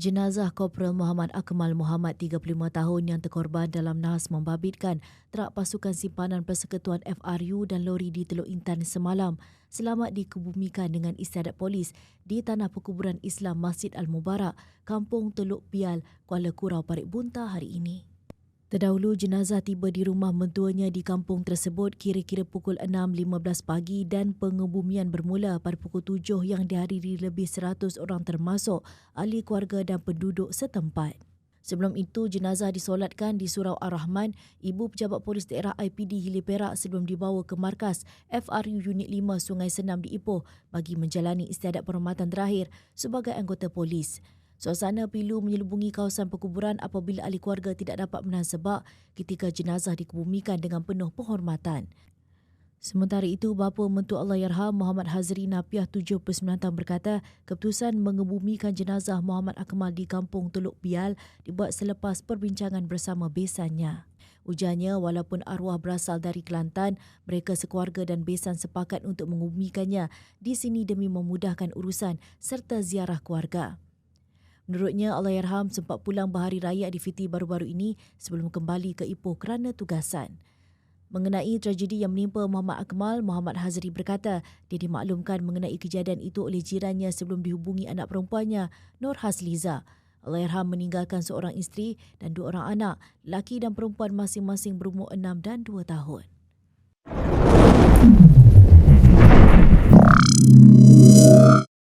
Jenazah Korporal Muhammad Akmal Muhammad 35 tahun yang terkorban dalam nahas membabitkan terak pasukan simpanan Persekutuan FRU dan lori di Teluk Intan semalam selamat dikebumikan dengan istiadat polis di Tanah Perkuburan Islam Masjid Al-Mubarak, Kampung Teluk Pial, Kuala Kurau, Parit Bunta hari ini. Terdahulu jenazah tiba di rumah mentuanya di kampung tersebut kira-kira pukul 6.15 pagi dan pengebumian bermula pada pukul 7 yang dihadiri lebih 100 orang termasuk ahli keluarga dan penduduk setempat. Sebelum itu, jenazah disolatkan di Surau Ar-Rahman, Ibu Pejabat Polis Daerah IPD Hilir Perak sebelum dibawa ke markas FRU Unit 5 Sungai Senam di Ipoh bagi menjalani istiadat penghormatan terakhir sebagai anggota polis. Suasana pilu menyelubungi kawasan perkuburan apabila ahli keluarga tidak dapat menahan sebab ketika jenazah dikebumikan dengan penuh penghormatan. Sementara itu, bapa mentua Allah Yarham Muhammad Hazri Napiah 79 tahun berkata, keputusan mengebumikan jenazah Muhammad Akmal di kampung Teluk Bial dibuat selepas perbincangan bersama besannya. Ujarnya, walaupun arwah berasal dari Kelantan, mereka sekeluarga dan besan sepakat untuk mengubumikannya di sini demi memudahkan urusan serta ziarah keluarga. Menurutnya, Allahyarham sempat pulang berhari raya di Fiti baru-baru ini sebelum kembali ke Ipoh kerana tugasan. Mengenai tragedi yang menimpa Muhammad Akmal, Muhammad Hazri berkata dia dimaklumkan mengenai kejadian itu oleh jirannya sebelum dihubungi anak perempuannya, Nur Hasliza. Allahyarham meninggalkan seorang isteri dan dua orang anak, laki dan perempuan masing-masing berumur enam dan dua tahun.